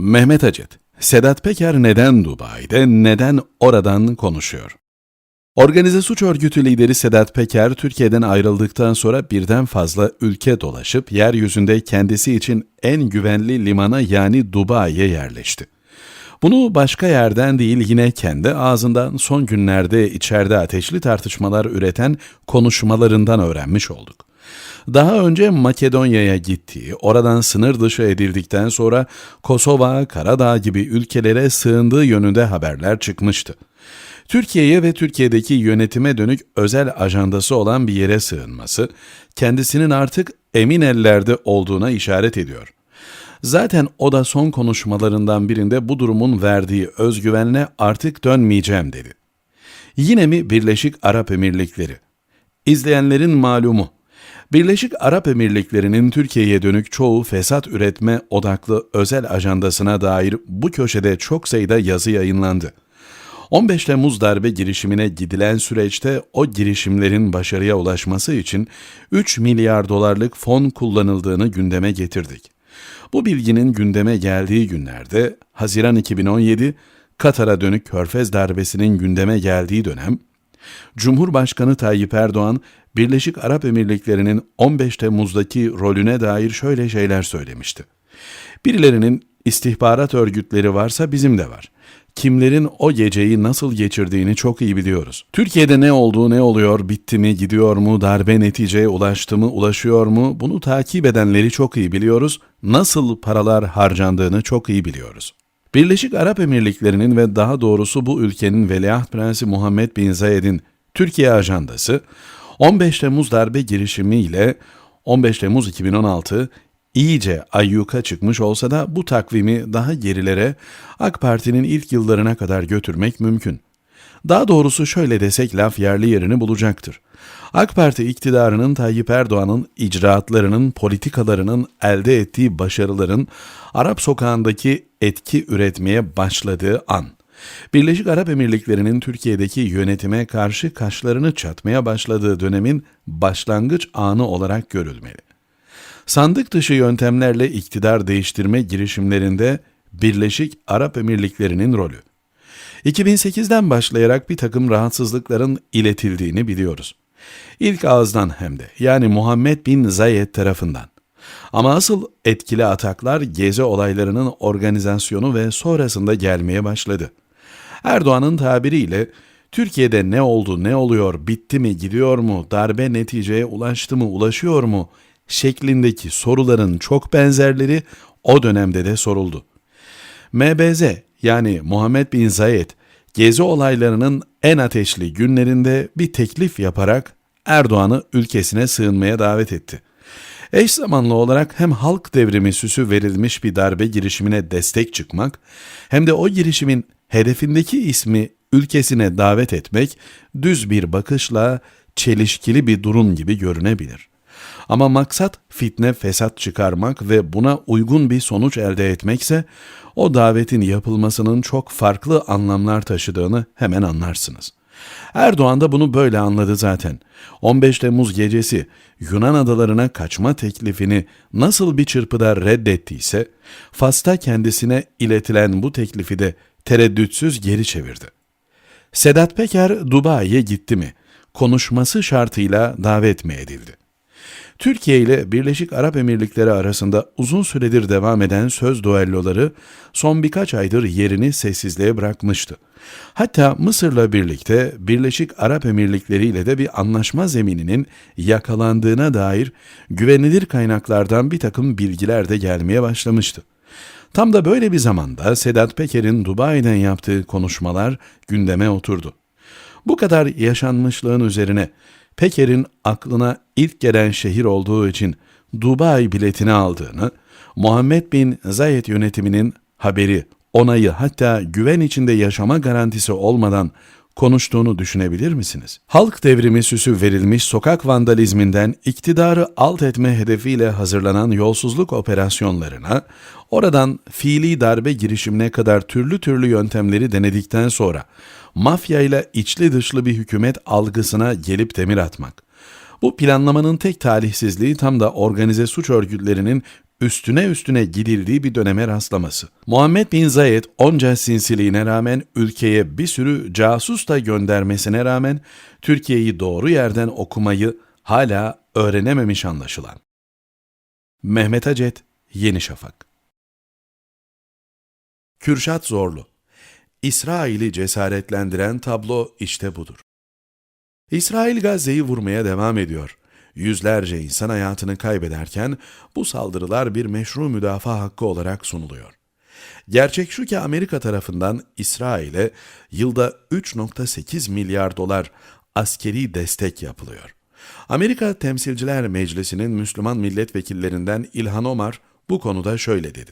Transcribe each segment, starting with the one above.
Mehmet Acet, Sedat Peker neden Dubai'de, neden oradan konuşuyor? Organize suç örgütü lideri Sedat Peker, Türkiye'den ayrıldıktan sonra birden fazla ülke dolaşıp yeryüzünde kendisi için en güvenli limana yani Dubai'ye yerleşti. Bunu başka yerden değil yine kendi ağzından son günlerde içeride ateşli tartışmalar üreten konuşmalarından öğrenmiş olduk. Daha önce Makedonya'ya gittiği, oradan sınır dışı edildikten sonra Kosova, Karadağ gibi ülkelere sığındığı yönünde haberler çıkmıştı. Türkiye'ye ve Türkiye'deki yönetime dönük özel ajandası olan bir yere sığınması, kendisinin artık emin ellerde olduğuna işaret ediyor. Zaten o da son konuşmalarından birinde bu durumun verdiği özgüvenle artık dönmeyeceğim dedi. Yine mi Birleşik Arap Emirlikleri? İzleyenlerin malumu, Birleşik Arap Emirlikleri'nin Türkiye'ye dönük çoğu fesat üretme odaklı özel ajandasına dair bu köşede çok sayıda yazı yayınlandı. 15 Temmuz darbe girişimine gidilen süreçte o girişimlerin başarıya ulaşması için 3 milyar dolarlık fon kullanıldığını gündeme getirdik. Bu bilginin gündeme geldiği günlerde Haziran 2017 Katar'a dönük Körfez darbesinin gündeme geldiği dönem Cumhurbaşkanı Tayyip Erdoğan Birleşik Arap Emirlikleri'nin 15 Temmuz'daki rolüne dair şöyle şeyler söylemişti. Birilerinin istihbarat örgütleri varsa bizim de var. Kimlerin o geceyi nasıl geçirdiğini çok iyi biliyoruz. Türkiye'de ne oldu, ne oluyor, bitti mi, gidiyor mu, darbe neticeye ulaştı mı, ulaşıyor mu bunu takip edenleri çok iyi biliyoruz. Nasıl paralar harcandığını çok iyi biliyoruz. Birleşik Arap Emirlikleri'nin ve daha doğrusu bu ülkenin Veliaht Prensi Muhammed Bin Zayed'in Türkiye ajandası 15 Temmuz darbe girişimiyle 15 Temmuz 2016 iyice ayyuka çıkmış olsa da bu takvimi daha gerilere AK Parti'nin ilk yıllarına kadar götürmek mümkün. Daha doğrusu şöyle desek laf yerli yerini bulacaktır. AK Parti iktidarının Tayyip Erdoğan'ın icraatlarının, politikalarının elde ettiği başarıların Arap sokağındaki etki üretmeye başladığı an. Birleşik Arap Emirlikleri'nin Türkiye'deki yönetime karşı kaşlarını çatmaya başladığı dönemin başlangıç anı olarak görülmeli. Sandık dışı yöntemlerle iktidar değiştirme girişimlerinde Birleşik Arap Emirlikleri'nin rolü. 2008'den başlayarak bir takım rahatsızlıkların iletildiğini biliyoruz. İlk ağızdan hem de yani Muhammed bin Zayed tarafından. Ama asıl etkili ataklar gezi olaylarının organizasyonu ve sonrasında gelmeye başladı. Erdoğan'ın tabiriyle Türkiye'de ne oldu, ne oluyor, bitti mi, gidiyor mu, darbe neticeye ulaştı mı, ulaşıyor mu şeklindeki soruların çok benzerleri o dönemde de soruldu. MBZ yani Muhammed Bin Zayed gezi olaylarının en ateşli günlerinde bir teklif yaparak Erdoğan'ı ülkesine sığınmaya davet etti. Eş zamanlı olarak hem halk devrimi süsü verilmiş bir darbe girişimine destek çıkmak hem de o girişimin hedefindeki ismi ülkesine davet etmek düz bir bakışla çelişkili bir durum gibi görünebilir. Ama maksat fitne fesat çıkarmak ve buna uygun bir sonuç elde etmekse o davetin yapılmasının çok farklı anlamlar taşıdığını hemen anlarsınız. Erdoğan da bunu böyle anladı zaten. 15 Temmuz gecesi Yunan adalarına kaçma teklifini nasıl bir çırpıda reddettiyse, Fas'ta kendisine iletilen bu teklifi de tereddütsüz geri çevirdi. Sedat Peker Dubai'ye gitti mi? Konuşması şartıyla davet mi edildi? Türkiye ile Birleşik Arap Emirlikleri arasında uzun süredir devam eden söz duelloları son birkaç aydır yerini sessizliğe bırakmıştı. Hatta Mısır'la birlikte Birleşik Arap Emirlikleri ile de bir anlaşma zemininin yakalandığına dair güvenilir kaynaklardan bir takım bilgiler de gelmeye başlamıştı. Tam da böyle bir zamanda Sedat Peker'in Dubai'den yaptığı konuşmalar gündeme oturdu. Bu kadar yaşanmışlığın üzerine Peker'in aklına ilk gelen şehir olduğu için Dubai biletini aldığını, Muhammed bin Zayed yönetiminin haberi, onayı hatta güven içinde yaşama garantisi olmadan konuştuğunu düşünebilir misiniz? Halk devrimi süsü verilmiş sokak vandalizminden iktidarı alt etme hedefiyle hazırlanan yolsuzluk operasyonlarına, oradan fiili darbe girişimine kadar türlü türlü yöntemleri denedikten sonra mafya ile içli dışlı bir hükümet algısına gelip demir atmak. Bu planlamanın tek talihsizliği tam da organize suç örgütlerinin üstüne üstüne gidildiği bir döneme rastlaması. Muhammed Bin Zayed onca sinsiliğine rağmen ülkeye bir sürü casus da göndermesine rağmen Türkiye'yi doğru yerden okumayı hala öğrenememiş anlaşılan. Mehmet Acet, Yeni Şafak Kürşat Zorlu İsrail'i cesaretlendiren tablo işte budur. İsrail Gazze'yi vurmaya devam ediyor. Yüzlerce insan hayatını kaybederken bu saldırılar bir meşru müdafaa hakkı olarak sunuluyor. Gerçek şu ki Amerika tarafından İsrail'e yılda 3.8 milyar dolar askeri destek yapılıyor. Amerika Temsilciler Meclisi'nin Müslüman milletvekillerinden İlhan Omar bu konuda şöyle dedi.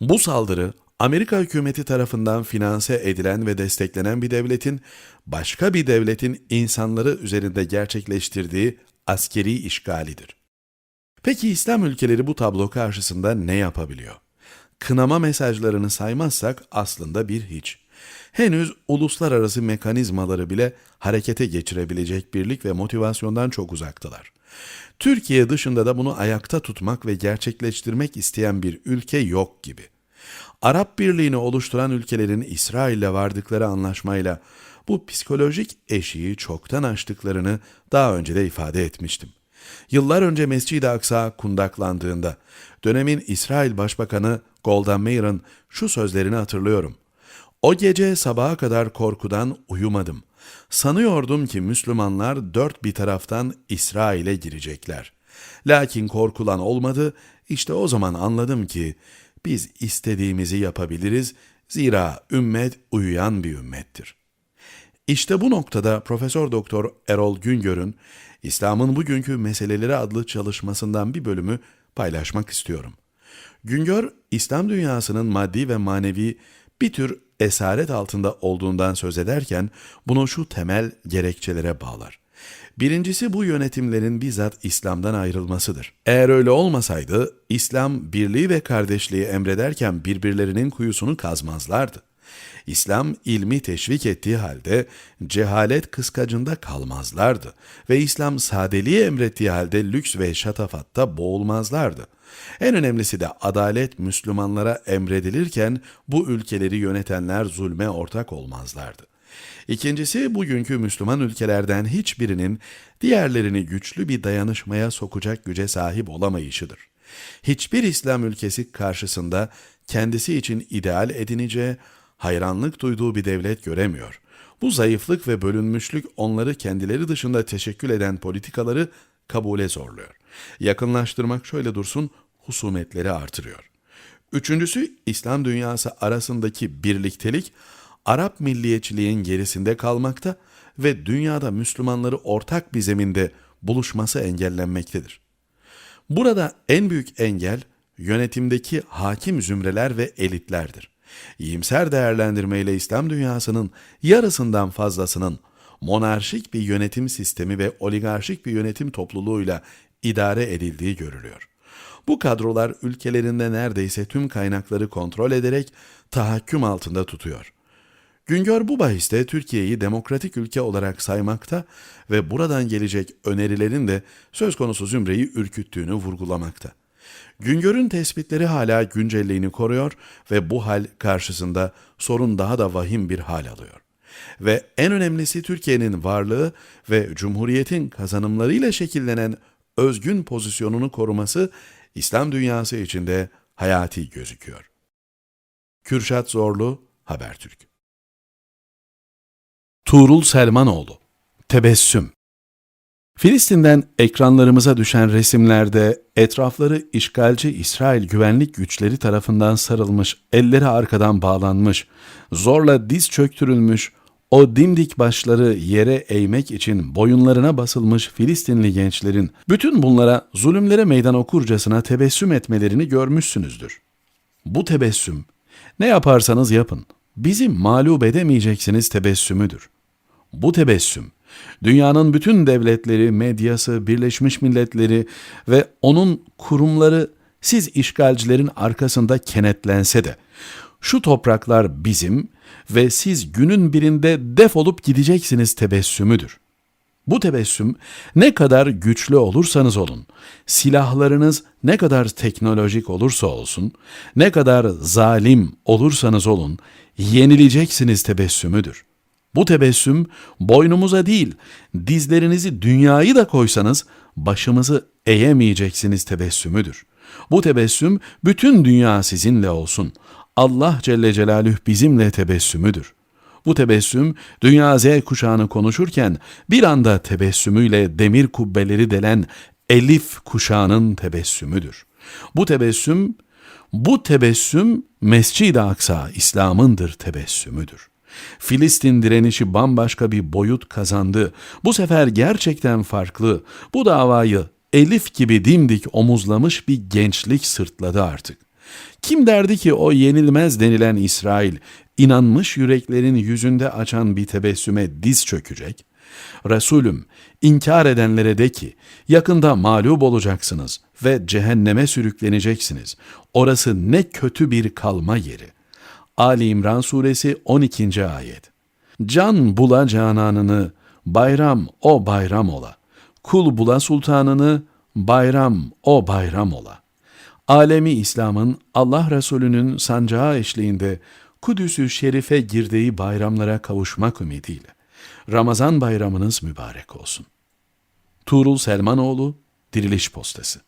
Bu saldırı Amerika hükümeti tarafından finanse edilen ve desteklenen bir devletin başka bir devletin insanları üzerinde gerçekleştirdiği askeri işgalidir. Peki İslam ülkeleri bu tablo karşısında ne yapabiliyor? Kınama mesajlarını saymazsak aslında bir hiç. Henüz uluslararası mekanizmaları bile harekete geçirebilecek birlik ve motivasyondan çok uzaktılar. Türkiye dışında da bunu ayakta tutmak ve gerçekleştirmek isteyen bir ülke yok gibi. Arap Birliği'ni oluşturan ülkelerin İsrail'le vardıkları anlaşmayla bu psikolojik eşiği çoktan aştıklarını daha önce de ifade etmiştim. Yıllar önce Mescid-i Aksa kundaklandığında dönemin İsrail Başbakanı Golda Meir'ın şu sözlerini hatırlıyorum. O gece sabaha kadar korkudan uyumadım. Sanıyordum ki Müslümanlar dört bir taraftan İsrail'e girecekler. Lakin korkulan olmadı, işte o zaman anladım ki biz istediğimizi yapabiliriz, zira ümmet uyuyan bir ümmettir. İşte bu noktada Profesör Doktor Erol Güngör'ün İslam'ın bugünkü meseleleri adlı çalışmasından bir bölümü paylaşmak istiyorum. Güngör, İslam dünyasının maddi ve manevi bir tür esaret altında olduğundan söz ederken bunu şu temel gerekçelere bağlar. Birincisi bu yönetimlerin bizzat İslam'dan ayrılmasıdır. Eğer öyle olmasaydı İslam birliği ve kardeşliği emrederken birbirlerinin kuyusunu kazmazlardı. İslam ilmi teşvik ettiği halde cehalet kıskacında kalmazlardı ve İslam sadeliği emrettiği halde lüks ve şatafatta boğulmazlardı. En önemlisi de adalet Müslümanlara emredilirken bu ülkeleri yönetenler zulme ortak olmazlardı. İkincisi bugünkü Müslüman ülkelerden hiçbirinin diğerlerini güçlü bir dayanışmaya sokacak güce sahip olamayışıdır. Hiçbir İslam ülkesi karşısında kendisi için ideal edineceği, hayranlık duyduğu bir devlet göremiyor. Bu zayıflık ve bölünmüşlük onları kendileri dışında teşekkül eden politikaları kabule zorluyor. Yakınlaştırmak şöyle dursun, husumetleri artırıyor. Üçüncüsü İslam dünyası arasındaki birliktelik Arap milliyetçiliğin gerisinde kalmakta ve dünyada Müslümanları ortak bir zeminde buluşması engellenmektedir. Burada en büyük engel yönetimdeki hakim zümreler ve elitlerdir. İyimser değerlendirmeyle İslam dünyasının yarısından fazlasının monarşik bir yönetim sistemi ve oligarşik bir yönetim topluluğuyla idare edildiği görülüyor. Bu kadrolar ülkelerinde neredeyse tüm kaynakları kontrol ederek tahakküm altında tutuyor. Güngör bu bahiste Türkiye'yi demokratik ülke olarak saymakta ve buradan gelecek önerilerin de söz konusu zümreyi ürküttüğünü vurgulamakta. Güngör'ün tespitleri hala güncelliğini koruyor ve bu hal karşısında sorun daha da vahim bir hal alıyor. Ve en önemlisi Türkiye'nin varlığı ve Cumhuriyet'in kazanımlarıyla şekillenen özgün pozisyonunu koruması İslam dünyası içinde hayati gözüküyor. Kürşat Zorlu, Habertürk Tuğrul Selmanoğlu Tebessüm Filistin'den ekranlarımıza düşen resimlerde etrafları işgalci İsrail güvenlik güçleri tarafından sarılmış, elleri arkadan bağlanmış, zorla diz çöktürülmüş, o dimdik başları yere eğmek için boyunlarına basılmış Filistinli gençlerin bütün bunlara zulümlere meydan okurcasına tebessüm etmelerini görmüşsünüzdür. Bu tebessüm, ne yaparsanız yapın, bizi mağlup edemeyeceksiniz tebessümüdür. Bu tebessüm, dünyanın bütün devletleri, medyası, Birleşmiş Milletleri ve onun kurumları siz işgalcilerin arkasında kenetlense de, şu topraklar bizim ve siz günün birinde defolup gideceksiniz tebessümüdür. Bu tebessüm ne kadar güçlü olursanız olun, silahlarınız ne kadar teknolojik olursa olsun, ne kadar zalim olursanız olun, yenileceksiniz tebessümüdür. Bu tebessüm boynumuza değil, dizlerinizi dünyayı da koysanız başımızı eğemeyeceksiniz tebessümüdür. Bu tebessüm bütün dünya sizinle olsun. Allah Celle Celaluhu bizimle tebessümüdür. Bu tebessüm dünya Z kuşağını konuşurken bir anda tebessümüyle demir kubbeleri delen Elif kuşağının tebessümüdür. Bu tebessüm, bu tebessüm Mescid-i Aksa İslam'ındır tebessümüdür. Filistin direnişi bambaşka bir boyut kazandı. Bu sefer gerçekten farklı. Bu davayı Elif gibi dimdik omuzlamış bir gençlik sırtladı artık. Kim derdi ki o yenilmez denilen İsrail, inanmış yüreklerin yüzünde açan bir tebessüme diz çökecek? Resulüm, inkar edenlere de ki, yakında mağlup olacaksınız ve cehenneme sürükleneceksiniz. Orası ne kötü bir kalma yeri. Ali İmran Suresi 12. Ayet Can bula cananını, bayram o bayram ola. Kul bula sultanını, bayram o bayram ola. Alemi İslam'ın Allah Resulü'nün sancağı eşliğinde Kudüs-ü Şerif'e girdiği bayramlara kavuşmak ümidiyle. Ramazan bayramınız mübarek olsun. Tuğrul Selmanoğlu, Diriliş Postası